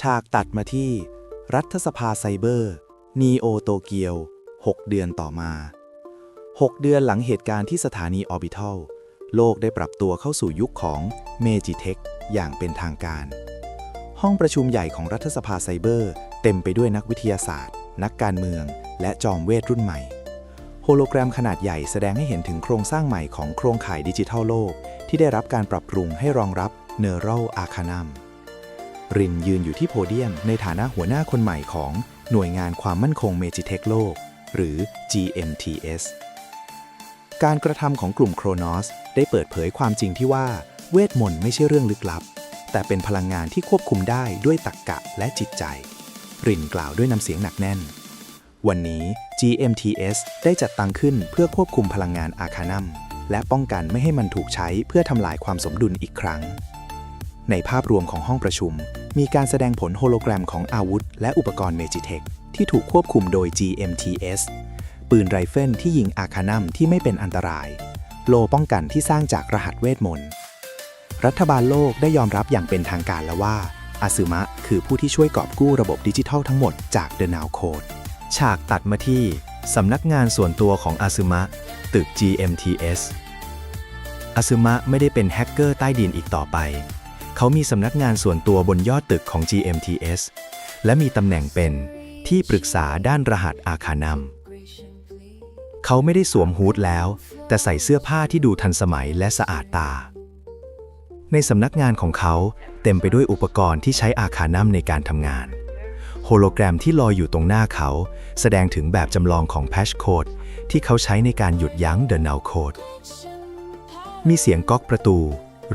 ฉากตัดมาที่รัฐสภาไซเบอร์นีโอโตเกียว 6 เดือนต่อมา 6 เดือนหลังเหตุการณ์ที่สถานีออร์บิทัล โลกได้ปรับตัวเข้าสู่ยุคของเมจิเทคอย่างเป็นทางการ ห้องประชุมใหญ่ของรัฐสภาไซเบอร์ เต็มไปด้วยนักวิทยาศาสตร์ นักการเมือง และจอมเวทรุ่นใหม่ โฮโลแกรมขนาดใหญ่แสดงให้เห็นถึงโครงสร้างใหม่ของโครงข่ายดิจิทัลโลก ที่ได้รับการปรับปรุงให้รองรับเนอรัลอาคานัม รินยืนอยู่ที่โพเดียมในฐานะหัวหน้าคนใหม่ของหน่วยงานความมั่นคงเมจิเทคโลก หรือ GMTS การกระทำของกลุ่มโครนอสได้เปิดเผยความจริงที่ว่า เวทมนต์ไม่ใช่เรื่องลึกลับ แต่เป็นพลังงานที่ควบคุมได้ด้วยตรรกกะและจิตใจ รินกล่าวด้วยน้ำเสียงหนักแน่น วันนี้ GMTS ได้จัดตั้งขึ้นเพื่อควบคุมพลังงานอาคานัมและป้องกันไม่ให้มันถูกใช้เพื่อทำลายความสมดุลอีกครั้ง ในภาพรวมของห้องประชุม มีการแสดงผลโฮโลแกรมของอาวุธ และอุปกรณ์เมจิเทคที่ถูกควบคุมโดย GMTS ปืนไรเฟิลที่ยิงอาคานัมที่ไม่เป็นอันตราย โลป้องกันที่สร้างจากรหัสเวทมนต์ รัฐบาลโลกได้ยอมรับอย่างเป็นทางการแล้วว่าอาซึมะคือผู้ที่ช่วยกอบกู้ระบบดิจิทัลทั้งหมดจาก The Now Code ฉากตัดมาที่สำนักงานส่วนตัวของอาซึมะ ตึก GMTS อาซึมะไม่ได้เป็นแฮกเกอร์ใต้ดินอีกต่อไป เขามีสำนักงานส่วนตัวบนยอดตึกของ GMTS และมีตำแหน่งเป็นที่ปรึกษาด้านรหัสอาคานัมเขาไม่ได้สวมฮูดแล้ว แต่ใส่เสื้อผ้าที่ดูทันสมัยและสะอาดตา ในสำนักงานของเขาเต็มไปด้วยอุปกรณ์ที่ใช้อาคานัมในการทำงาน โฮโลแกรมที่ลอยอยู่ตรงหน้าเขา แสดงถึงแบบจำลองของแพชโคดที่เขาใช้ในการหยุดยั้ง The Now Code มีเสียงก๊อกประตู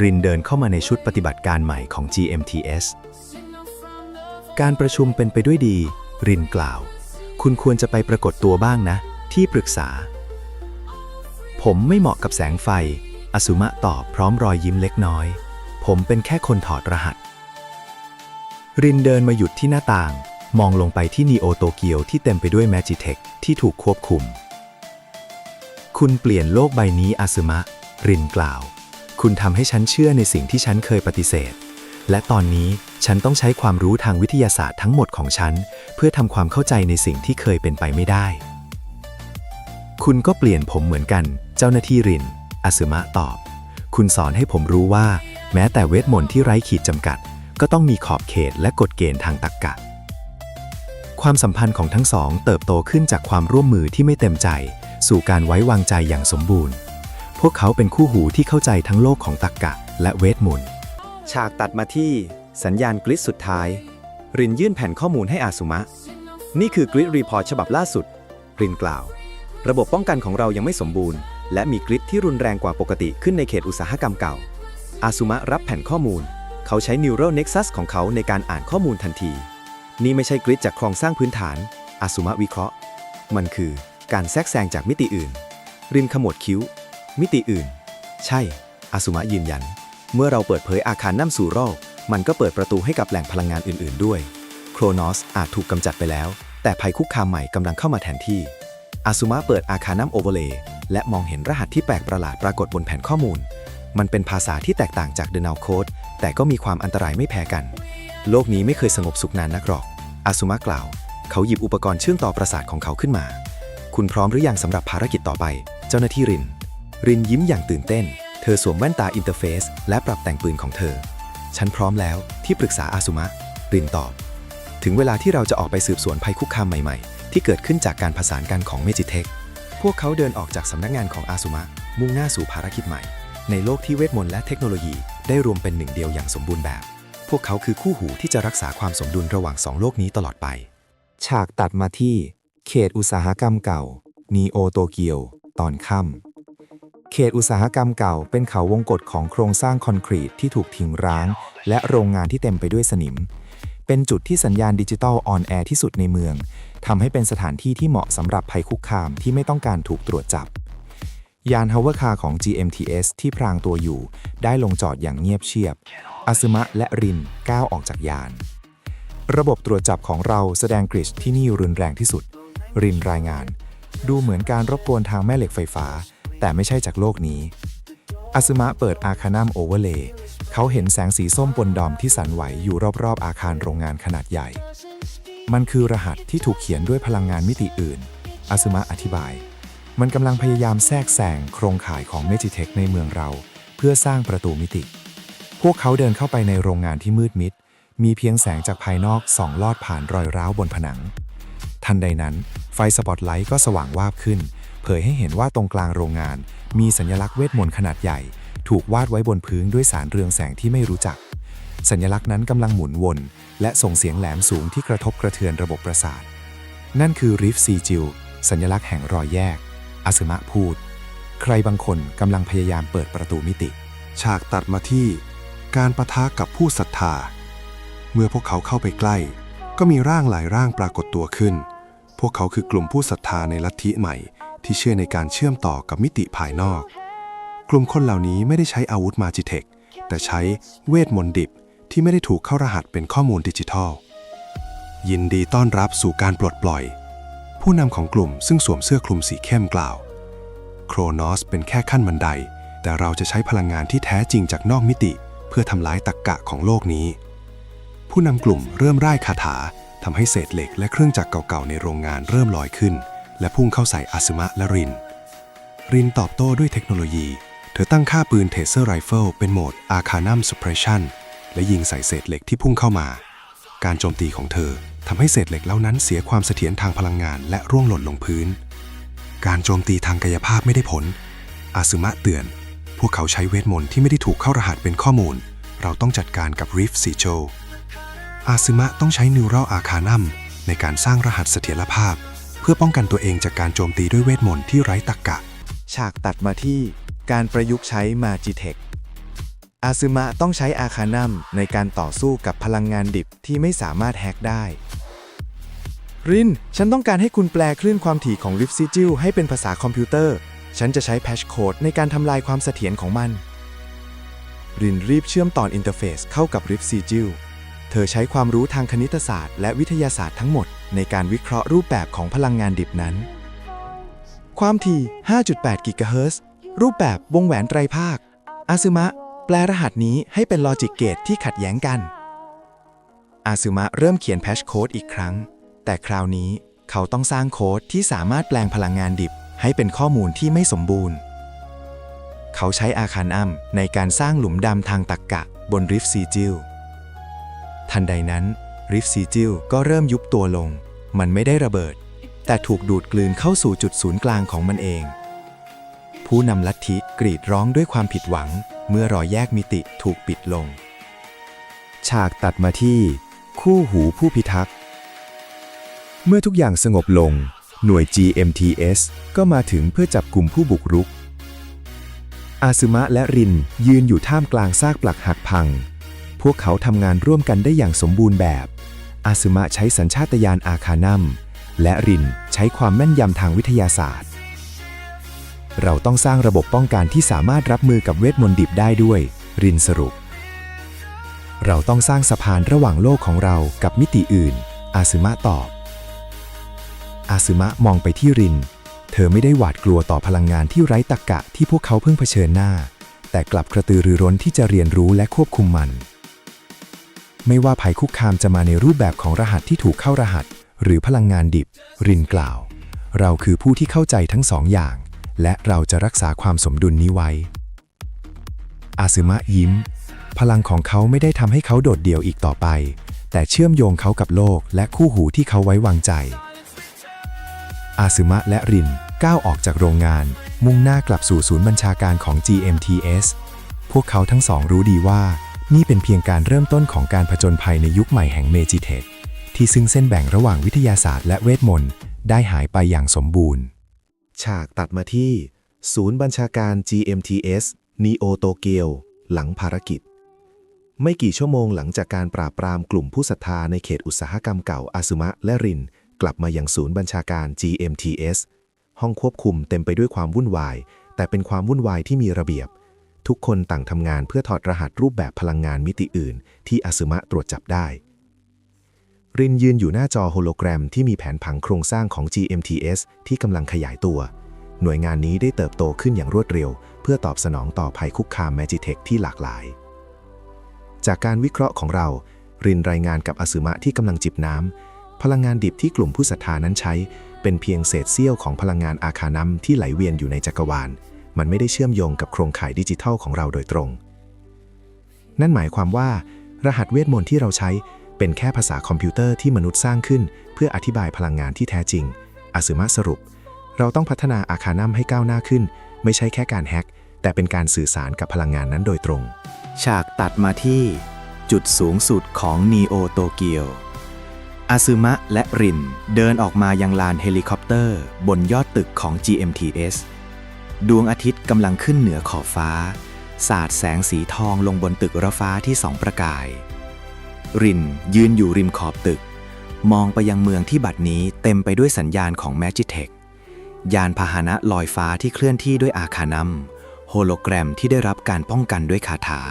รินเดินเข้ามาในชุดปฏิบัติการใหม่ของ GMTS การประชุมเป็นไปด้วยดี รินกล่าว คุณควรจะไปปรากฏตัวบ้างนะ ที่ปรึกษา ผมไม่เหมาะกับแสงไฟ อสุมะตอบพร้อมรอยยิ้มเล็กน้อย ผมเป็นแค่คนถอดรหัส รินเดินมาหยุดที่หน้าต่าง มองลงไปที่นีโอโตเกียวที่เต็มไปด้วยแมจิเทคที่ถูกควบคุม คุณเปลี่ยนโลกใบนี้อาซึมะ รินกล่าว คุณทำให้ฉันเชื่อในสิ่งที่ฉันเคยปฏิเสธ และตอนนี้ฉันต้องใช้ความรู้ทางวิทยาศาสตร์ทั้งหมดของฉัน เพื่อทำความเข้าใจในสิ่งที่เคยเป็นไปไม่ได้ คุณก็เปลี่ยนผมเหมือนกัน เจ้าหน้าที่รินอาซึมะตอบ คุณสอนให้ผมรู้ว่า แม้แต่เวทมนต์ที่ไร้ขีดจำกัด ก็ต้องมีขอบเขตและกฎเกณฑ์ทางตรรกะ ความสัมพันธ์ของทั้งสองเติบโตขึ้นจากความร่วมมือที่ไม่เต็มใจ สู่การไว้วางใจอย่างสมบูรณ์ วกเขาเป็นคู่หูที่เข้าใจทั้งโลกของตรรกะและเวทมนต์ ฉากตัดมาที่สัญญาณกริดสุดท้าย รินยื่นแผ่นข้อมูลให้อาสุมะ นี่คือกริดรีพอร์ตฉบับล่าสุด รินกล่าว ระบบป้องกันของเรายังไม่สมบูรณ์ และมีกริดที่รุนแรงกว่าปกติขึ้นในเขตอุตสาหกรรมเก่า อาสุมะรับแผ่นข้อมูล เขาใช้ Neural Nexus ของเขาในการอ่านข้อมูลทันที นี่ไม่ใช่กริดจากโครงสร้างพื้นฐาน อาสุมะวิเคราะห์ มันคือการแทรกแซงจากมิติอื่น รินขมวดคิ้ว มิติอื่น ใช่อาสุมะยืนยัน เมื่อเราเปิดเผยอาคารน้ำสู่โรคมันก็เปิดประตูให้กับแหล่งพลังงานอื่น ๆ ด้วย โครนอสอาจถูกกำจัดไปแล้ว แต่ภัยคุกคามใหม่กำลังเข้ามาแทนที่ อาซุมะเปิดอาคารน้ำโอเวเลย์และมองเห็นรหัสที่แปลกประหลาดปรากฏบนแผ่นข้อมูล มันเป็นภาษาที่แตกต่างจากเดน w วโคดแต่ก็มีความอันตรายไม่แพ้กัน โลกนี้ไม่เคยสงบสุขนานนักหรอก อาซุมะกล่าว เขาหยิบอุปกรณ์เชื่อมต่อประสาทของเขาขึ้นมา คุณพร้อมหรือยังสำหรับภารกิจต่อไป เจ้าหน้าที่ริน รินยิ้มอย่างตื่นเต้น เธอสวมแว่นตาอินเทอร์เฟซและปรับแต่งปืนของเธอ ฉันพร้อมแล้วที่ปรึกษาอาซุมะ รินตอบ ถึงเวลาที่เราจะออกไปสืบสวนภัยคุกคามใหม่ๆ ที่เกิดขึ้นจากการผสานกันของเมจิเทค พวกเขาเดินออกจากสำนักงานของอาซุมะ มุ่งหน้าสู่ภารกิจใหม่ ในโลกที่เวทมนต์และเทคโนโลยีได้รวมเป็นหนึ่งเดียวอย่างสมบูรณ์แบบ พวกเขาคือคู่หูที่จะรักษาความสมดุลระหว่างสองโลกนี้ตลอดไป ฉากตัดมาที่ เขตอุตสาหกรรมเก่านีโอโตเกียว ตอนค่ำ เขตอุตสาหกรรมเก่าเป็นเขาวงกฏของโครงสร้างคอนกรีตที่ถูกทิ้งร้าง และโรงงานที่เต็มไปด้วยสนิม เป็นจุดที่สัญญาณดิจิตอลออนแอร์ที่สุดในเมืองทำให้เป็นสถานที่ที่เหมาะสำหรับภัยคุกคามที่ไม่ต้องการถูกตรวจจับ ยานฮาวเวอร์คาร์ของ GMTS ที่พรางตัวอยู่ ได้ลงจอดอย่างเงียบเชียบอาซึมะและรินก้าวออกจากยาน ระบบตรวจจับของเราแสดงกริชที่นี่รุนแรงที่สุด รินรายงาน ดูเหมือนการรบกวนทางแม่เหล็กไฟฟ้า แต่ไม่ใช่จากโลกนี้อาซึมะเปิดอาคานัมโอเวอร์เลย์เขาเห็นแสงสีส้มปนดอมที่สั่นไหวอยู่รอบๆ อาคารโรงงานขนาดใหญ่ มันคือรหัสที่ถูกเขียนด้วยพลังงานมิติอื่นอาซึมะอธิบาย มันกำลังพยายามแทรกแซงโครงข่ายของเมจิเทคในเมืองเรา เพื่อสร้างประตูมิติ พวกเขาเดินเข้าไปในโรงงานที่มืดมิด มีเพียงแสงจากภายนอกส่องลอดผ่านรอยร้าวบนผนัง ทันใดนั้น ไฟสปอตไลท์ก็สว่างวาบขึ้น เผยให้เห็นว่าตรงกลางโรงงาน มีสัญลักษณ์เวทมนต์ขนาดใหญ่ ถูกวาดไว้บนพื้นด้วยสารเรืองแสงที่ไม่รู้จัก สัญลักษณ์นั้นกำลังหมุนวน และส่งเสียงแหลมสูงที่กระทบกระเทือนระบบประสาท นั่นคือริฟซีจิลสัญลักษณ์แห่งรอยแยกอาซึมะพูด ใครบางคนกำลังพยายามเปิดประตูมิติ ฉากตัดมาที่ การประทะกับผู้ศรัทธา เมื่อพวกเขาเข้าไปใกล้ ก็มีร่างหลายร่างปรากฏตัวขึ้น พวกเขาคือกลุ่มผู้ศรัทธาในลัทธิใหม่ ที่เชื่อในการเชื่อมต่อกับมิติภายนอก กลุ่มคนเหล่านี้ไม่ได้ใช้อาวุธมาจิเทค แต่ใช้เวทมนต์ดิบที่ไม่ได้ถูกเข้ารหัสเป็นข้อมูลดิจิทัล ยินดีต้อนรับสู่การปลดปล่อย ผู้นำของกลุ่มซึ่งสวมเสื้อคลุมสีเข้มกล่าว โครนอสเป็นแค่ขั้นบันได แต่เราจะใช้พลังงานที่แท้จริงจากนอกมิติ เพื่อทำลายตรกกะของโลกนี้ ผู้นำกลุ่มเริ่มร่ายคาถาทำให้เศษเหล็กและเครื่องจักรเก่าๆในโรงงานเริ่มลอยขึ้น และพุ่งเข้าใส่อาซึมะและริน รินตอบโต้ด้วยเทคโนโลยี เธอตั้งค่าปืนเทเซอร์ไรเฟิลเป็นโหมด Arcanum Suppression และยิงใส่เศษเหล็กที่พุ่งเข้ามา การโจมตีของเธอทำให้เศษเหล็กเหล่านั้นเสียความเสถียรทางพลังงานและร่วงหล่นลงพื้น การโจมตีทางกายภาพไม่ได้ผล อาซึมะเตือน พวกเขาใช้เวทมนต์ที่ไม่ได้ถูกเข้ารหัสเป็นข้อมูล เราต้องจัดการกับริฟซีโจอาซึมะต้องใช้นิวรัลอาคานัมในการสร้างรหัสเสถียรภาพ เพื่อป้องกันตัวเองจากการโจมตีด้วยเวทมนต์ที่ไร้ตรรกะ ฉากตัดมาที่การประยุกต์ใช้มาจิเทค อาซึมะต้องใช้อาคานัมในการต่อสู้กับพลังงานดิบที่ไม่สามารถแฮกได้ ริน ฉันต้องการให้คุณแปลคลื่นความถี่ของริฟซิจิลให้เป็นภาษาคอมพิวเตอร์ ฉันจะใช้แพชโค้ดในการทำลายความเสถียรของมัน รินรีบเชื่อมต่ออินเทอร์เฟซเข้ากับริฟซิจิลเธอใช้ความรู้ทางคณิตศาสตร์และวิทยาศาสตร์ทั้งหมด ในการวิเคราะห์รูปแบบของพลังงานดิบนั้น ความถี่ 5.8 กิกะเฮิรตซ์รูปแบบวงแหวนไตรภาค อาซึมะ แปลรหัสนี้ให้เป็นลอจิกเกตที่ขัดแย้งกัน อาซึมะเริ่มเขียนแพชโค้ดอีกครั้ง แต่คราวนี้เขาต้องสร้างโค้ดที่สามารถแปลงพลังงานดิบ ให้เป็นข้อมูลที่ไม่สมบูรณ์ เขาใช้อาคารอัมในการสร้างหลุมดำทางตรรกกะบนริฟซีจิลทันใดนั้นริฟซีจิลก็เริ่มยุบตัวลง มันไม่ได้ระเบิด แต่ถูกดูดกลืนเข้าสู่จุดศูนย์กลางของมันเอง ผู้นำลัทธิกรีดร้องด้วยความผิดหวัง เมื่อรอยแยกมิติถูกปิดลง ฉากตัดมาที่ คู่หูผู้พิทักษ์ เมื่อทุกอย่างสงบลง หน่วย GMTS ก็มาถึงเพื่อจับกลุ่มผู้บุกรุก อาซึมะและรินยืนอยู่ท่ามกลางซากปลักหักพัง พวกเขาทำงานร่วมกันได้อย่างสมบูรณ์แบบ อาซึมะใช้สัญชาตญาณอาคานัม และรินใช้ความแม่นยำทางวิทยาศาสตร์ เราต้องสร้างระบบป้องกันที่สามารถรับมือกับเวทมนต์ดิบได้ด้วย รินสรุป เราต้องสร้างสะพานระหว่างโลกของเรากับมิติอื่น อาซึมะตอบ อาซึมะมองไปที่ริน เธอไม่ได้หวาดกลัวต่อพลังงานที่ไร้ตรรกะที่พวกเขาเพิ่งเผชิญหน้า แต่กลับกระตือรือร้นที่จะเรียนรู้และควบคุมมัน ไม่ว่าภัยคุกคามจะมาในรูปแบบของรหัสที่ถูกเข้ารหัส หรือพลังงานดิบ รินกล่าว เราคือผู้ที่เข้าใจทั้งสองอย่าง และเราจะรักษาความสมดุลนี้ไว้ อาซึมะยิ้ม พลังของเขาไม่ได้ทำให้เขาโดดเดี่ยวอีกต่อไป แต่เชื่อมโยงเขากับโลกและคู่หูที่เขาไว้วางใจ อาซึมะและรินก้าวออกจากโรงงาน มุ่งหน้ากลับสู่ศูนย์บัญชาการของ GMTS พวกเขาทั้งสองรู้ดีว่า นี่เป็นเพียงการเริ่มต้นของการผจญภัยในยุคใหม่แห่งเมจิเทคที่ซึ่งเส้นแบ่งระหว่างวิทยาศาสตร์และเวทมนต์ได้หายไปอย่างสมบูรณ์ ฉากตัดมาที่ ศูนย์บัญชาการ GMTS นีโอโตเกียวหลังภารกิจ ไม่กี่ชั่วโมงหลังจากการปราบปรามกลุ่มผู้ศรัทธาในเขตอุตสาหกรรมเก่าอาซึมะและริน กลับมายังศูนย์บัญชาการ GMTS ห้องควบคุมเต็มไปด้วยความวุ่นวาย แต่เป็นความวุ่นวายที่มีระเบียบ ทุกคนต่างทำงานเพื่อถอดรหัสรูปแบบพลังงานมิติอื่น ที่อาซึมะตรวจจับได้ รินยืนอยู่หน้าจอโฮโลแกรมที่มีแผนผังโครงสร้างของ GMTS ที่กำลังขยายตัว หน่วยงานนี้ได้เติบโตขึ้นอย่างรวดเร็ว เพื่อตอบสนองต่อภัยคุกคามแมจิเทคที่หลากหลาย จากการวิเคราะห์ของเรา รินรายงานกับอสุมะที่กำลังจิบน้ำพลังงานดิบที่กลุ่มผู้ศรัทธานั้นใช้ เป็นเพียงเศษเสี้ยวของพลังงานอาคานัมที่ไหลเวียนอยู่ในจักรวาล มันไม่ได้เชื่อมโยงกับโครงข่ายดิจิทัลของเราโดยตรง นั่นหมายความว่า รหัสเวทมนต์ที่เราใช้เป็นแค่ภาษาคอมพิวเตอร์ที่มนุษย์สร้างขึ้น เพื่ออธิบายพลังงานที่แท้จริงอสุมะสรุป เราต้องพัฒนาอาคานัมให้ก้าวหน้าขึ้น ไม่ใช่แค่การแฮ็กแต่เป็นการสื่อสารกับพลังงานนั้นโดยตรง ฉากตัดมาที่ จุดสูงสุดของนีโอโตเกียวอาซึมะและรินเดินออกมายังลานเฮลิคอปเตอร์ บนยอดตึกของ GMTS ดวงอาทิตย์กำลังขึ้นเหนือขอบฟ้า สาดแสงสีทองลงบนตึกระฟ้าที่สองประกาย รินยืนอยู่ริมขอบตึก มองไปยังเมืองที่บัดนี้เต็มไปด้วยสัญญาณของ Magitech ยานพาหนะลอยฟ้าที่เคลื่อนที่ด้วยอาคานัมโฮโลแกรมที่ได้รับการป้องกันด้วยคาถา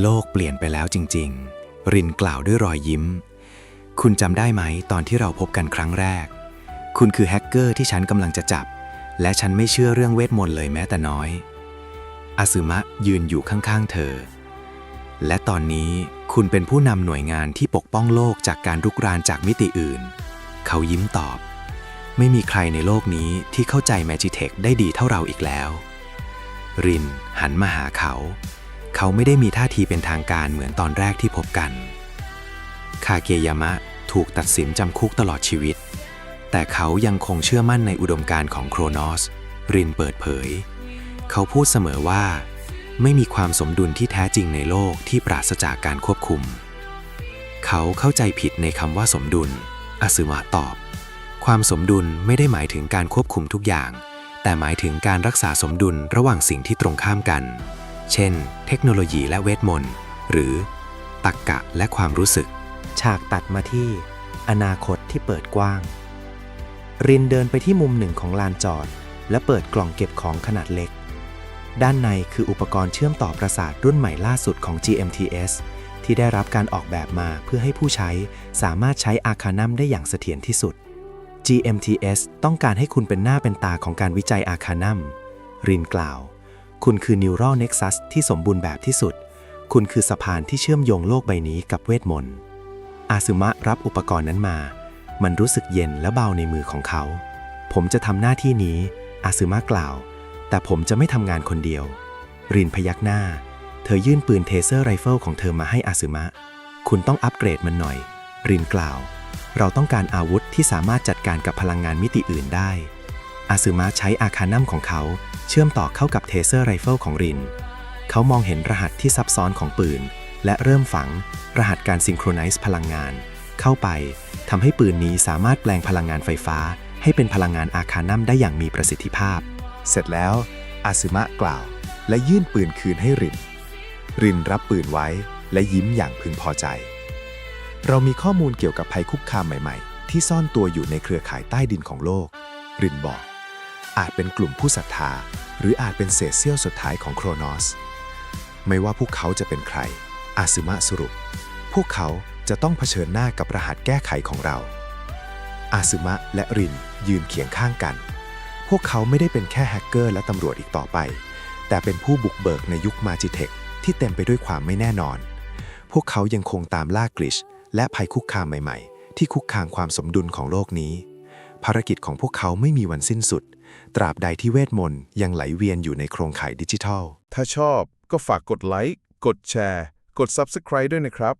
โลกเปลี่ยนไปแล้วจริง ๆ รินกล่าวด้วยรอยยิ้ม คุณจำได้ไหมตอนที่เราพบกันครั้งแรก คุณคือแฮกเกอร์ที่ฉันกำลังจะจับ และฉันไม่เชื่อเรื่องเวทมนต์เลยแม้แต่น้อย อาซึมะยืนอยู่ข้างๆเธอ และตอนนี้คุณเป็นผู้นำหน่วยงานที่ปกป้องโลกจากการรุกรานจากมิติอื่น เขายิ้มตอบ ไม่มีใครในโลกนี้ที่เข้าใจแมจิเทคได้ดีเท่าเราอีกแล้ว รินหันมาหาเขา เขาไม่ได้มีท่าทีเป็นทางการเหมือนตอนแรกที่พบกัน คาเกยามะถูกตัดสินจำคุกตลอดชีวิต แต่เขายังคงเชื่อมั่นในอุดมการณ์ของโครนอส รินเปิดเผย เขาพูดเสมอว่า ไม่มีความสมดุลที่แท้จริงในโลกที่ปราศจากการควบคุม เขาเข้าใจผิดในคำว่าสมดุลอาซึมะตอบ ความสมดุลไม่ได้หมายถึงการควบคุมทุกอย่าง แต่หมายถึงการรักษาสมดุลระหว่างสิ่งที่ตรงข้ามกัน เช่น เทคโนโลยีและเวทมนต์หรือตรรกกะและความรู้สึก ฉากตัดมาที่ อนาคตที่เปิดกว้าง รินเดินไปที่มุมหนึ่งของลานจอด และเปิดกล่องเก็บของขนาดเล็ก ด้านในคืออุปกรณ์เชื่อมต่อประสาทรุ่นใหม่ล่าสุดของ GMTS ที่ได้รับการออกแบบมาเพื่อให้ผู้ใช้สามารถใช้อาคานัมได้อย่างเสถียรที่สุด GMTS ต้องการให้คุณเป็นหน้าเป็นตาของการวิจัยอาคานัม รินกล่าว คุณคือ Neural Nexus ที่สมบูรณ์แบบที่สุด คุณคือสะพานที่เชื่อมโยงโลกใบนี้กับเวทมนต์ อาซึมะรับอุปกรณ์นั้นมา มันรู้สึกเย็นและเบาในมือของเขา ผมจะทำหน้าที่นี้ อาซึมะกล่าว แต่ผมจะไม่ทำงานคนเดียว รินพยักหน้า เธอยื่นปืนเทเซอร์ไรเฟิลของเธอมาให้อาซึมะ คุณต้องอัปเกรดมันหน่อย รินกล่าว เราต้องการอาวุธที่สามารถจัดการกับพลังงานมิติอื่นได้ อาซึมะใช้อาคานัมของเขาเชื่อมต่อเข้ากับเทเซอร์ไรเฟิลของริน เขามองเห็นรหัสที่ซับซ้อนของปืน และเริ่มฝังรหัสการซิงโครไนซ์พลังงาน เข้าไป ทำให้ปืนนี้สามารถแปลงพลังงานไฟฟ้า ให้เป็นพลังงานอาคานัมได้อย่างมีประสิทธิภาพ เสร็จแล้ว อาซึมะกล่าว และยื่นปืนคืนให้ริน รินรับปืนไว้และยิ้มอย่างพึงพอใจ เรามีข้อมูลเกี่ยวกับภัยคุกคามใหม่ๆ ที่ซ่อนตัวอยู่ในเครือข่ายใต้ดินของโลก รินบอก อาจเป็นกลุ่มผู้ศรัทธา หรืออาจเป็นเศษเสี้ยวสุดท้ายของโครนอส ไม่ว่าพวกเขาจะเป็นใคร อาซึมะสรุป พวกเขา จะต้องเผชิญหน้ากับรหัสแก้ไขของเรา อาซึมะและรินยืนเคียงข้างกัน พวกเขาไม่ได้เป็นแค่แฮกเกอร์และตำรวจอีกต่อไป แต่เป็นผู้บุกเบิกในยุคมาจิเทคที่เต็มไปด้วยความไม่แน่นอน พวกเขายังคงตามล่ากลิช และภัยคุกคามใหม่ ๆ ที่คุกคามความสมดุลของโลกนี้ ภารกิจของพวกเขาไม่มีวันสิ้นสุด ตราบใดที่เวทมนต์ยังไหลเวียนอยู่ในโครงข่ายดิจิทัล ถ้าชอบก็ฝากกดไลค์ กดแชร์ กด Subscribe ด้วยนะครับ